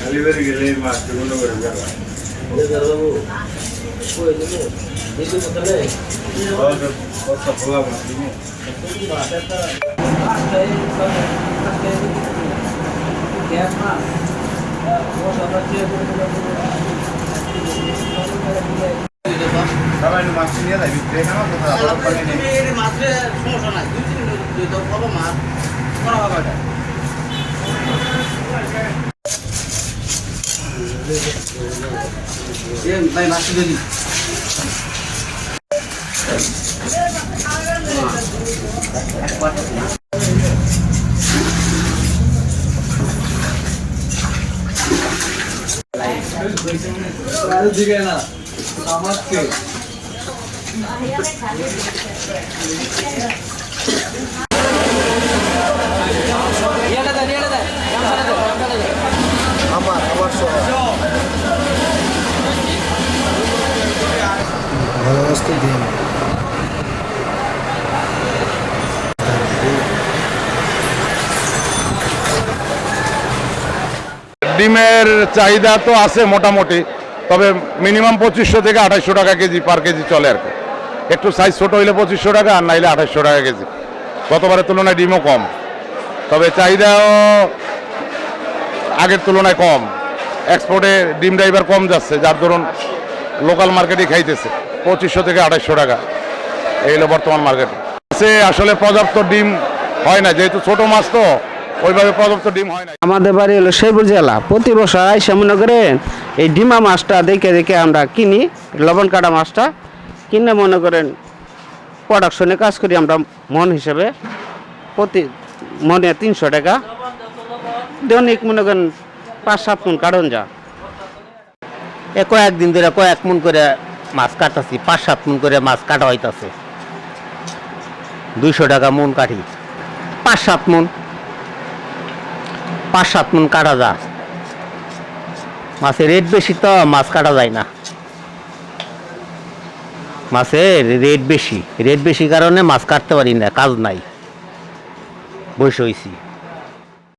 కలివరికి మాత్రం కొత్త పొలం সবাই মাছ নিয়ে যাবি দেখে না কোথাও আবার পানি নেই ভাই মাছ দিদি দিকে না আমাকে ডিমের চাহিদা তো আছে মোটামুটি, তবে মিনিমাম পঁচিশশো থেকে আঠাশশো টাকা কেজি পার কেজি চলে আর কি। একটু সাইজ ছোট হইলে পঁচিশশো টাকা, আর নাইলে আঠাশশো টাকা কেজি। গতবারের তুলনায় ডিমও কম। তবে চাহিদাও আগের তুলনায় কম। এক্সপোর্টে ডিম ড্রাইভার কম যাচ্ছে, যার ধরুন লোকাল মার্কেটে খাইতেছে। পঁচিশশো থেকে আঠাশশো টাকা। এই হলো বর্তমান মার্কেটে সে আসলে পর্যাপ্ত ডিম হয় না, যেহেতু ছোট মাছ তো, ওইভাবে পর্যাপ্ত ডিম হয় না। আমাদের বাড়ি হলো শেরপুর জেলা। প্রতি বছর আইসা মনে করেন, এই ডিমা মাছটা দেখে দেখে আমরা কিনি, লবণ কাটা মাছটা। কিনে মনে করেন প্রোডাকশনে কাজ করি আমরা মন হিসেবে, প্রতি মনে তিনশো টাকা। দৈনিক মনে করেন পাঁচ সাত মন কাটন যা। এ কয়েকদিন ধরে কয়েক মন করে মাছ কাটতেছি, পাঁচ সাত মন করে মাছ কাটা হইতাছে। দুইশো টাকা মন কাটি পাঁচ সাত মন। পাঁচ সাত মন কাটা যা। মাছের রেট বেশি তো, মাছ কাটা যায় না। মাছের রেট বেশি। রেট বেশি কারণে মাছ কাটতে পারি না কাজ নাই। বসে হয়েছি